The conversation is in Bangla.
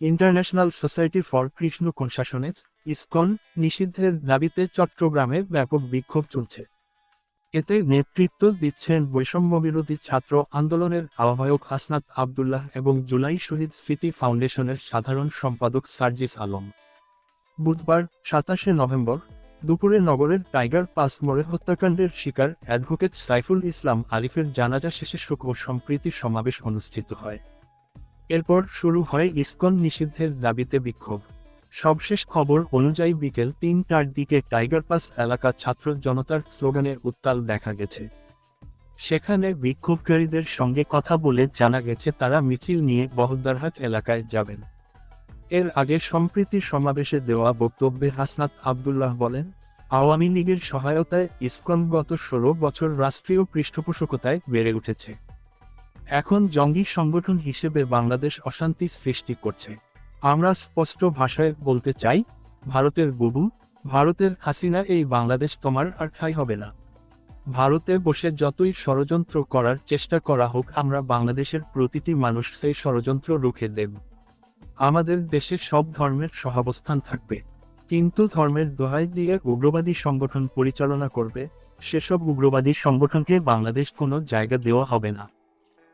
International society for Krishna consciousness ISKCON নিষিদ্ধের দাবিতে চট্টগ্রামে ব্যাপক বিক্ষোভ চলছে। এতে নেতৃত্ব দিচ্ছেন বৈষম্য বিরোধী ছাত্র আন্দোলনের আহ্বায়ক হাসনাত আবদুল্লাহ এবং জুলাই শহীদ স্মৃতি ফাউন্ডেশনের সাধারণ সম্পাদক সার্জিস আলম। বুধবার সাতাশে নভেম্বর দুপুরে নগরের টাইগার পাস মোড়ে হত্যাকাণ্ডের শিকার অ্যাডভোকেট সাইফুল ইসলাম আলিফের জানাজা শেষে শোক ও সম্প্রীতি সমাবেশ অনুষ্ঠিত হয়। এরপর শুরু হয় ইসকন নিষিদ্ধের দাবিতে বিক্ষোভ। সবশেষ খবর অনুযায়ী বিকেল তিনটার দিকে টাইগার পাস এলাকা ছাত্র জনতার স্লোগানে উত্তাল দেখা গেছে। সেখানে বিক্ষোভকারীদের সঙ্গে কথা বলে জানা গেছে তারা মিছিল নিয়ে বহদ্দারহাট এলাকায় যাবেন। এর আগে সম্প্রীতি সমাবেশে দেওয়া বক্তব্যে হাসনাত আবদুল্লাহ বলেন, আওয়ামী লীগের সহায়তায় ইসকন গত ষোলো বছর রাষ্ট্রীয় পৃষ্ঠপোষকতায় বেড়ে উঠেছে। এখন জঙ্গি সংগঠন হিসেবে বাংলাদেশ অশান্তি সৃষ্টি করছে। আমরা স্পষ্ট ভাষায় বলতে চাই, ভারতের বুবু, ভারতের হাসিনা, এই বাংলাদেশ তোমার আর ঠাই হবে না। ভারতে বসে যতই ষড়যন্ত্র করার চেষ্টা করা হোক, আমরা বাংলাদেশের প্রতিটি মানুষ সেই ষড়যন্ত্র রুখে দেব। আমাদের দেশে সব ধর্মের সহাবস্থান থাকবে। কিন্তু ধর্মের দোহাই দিয়ে উগ্রবাদী সংগঠন পরিচালনা করবে, সেসব উগ্রবাদী সংগঠনকে বাংলাদেশ কোনো জায়গা দেওয়া হবে না।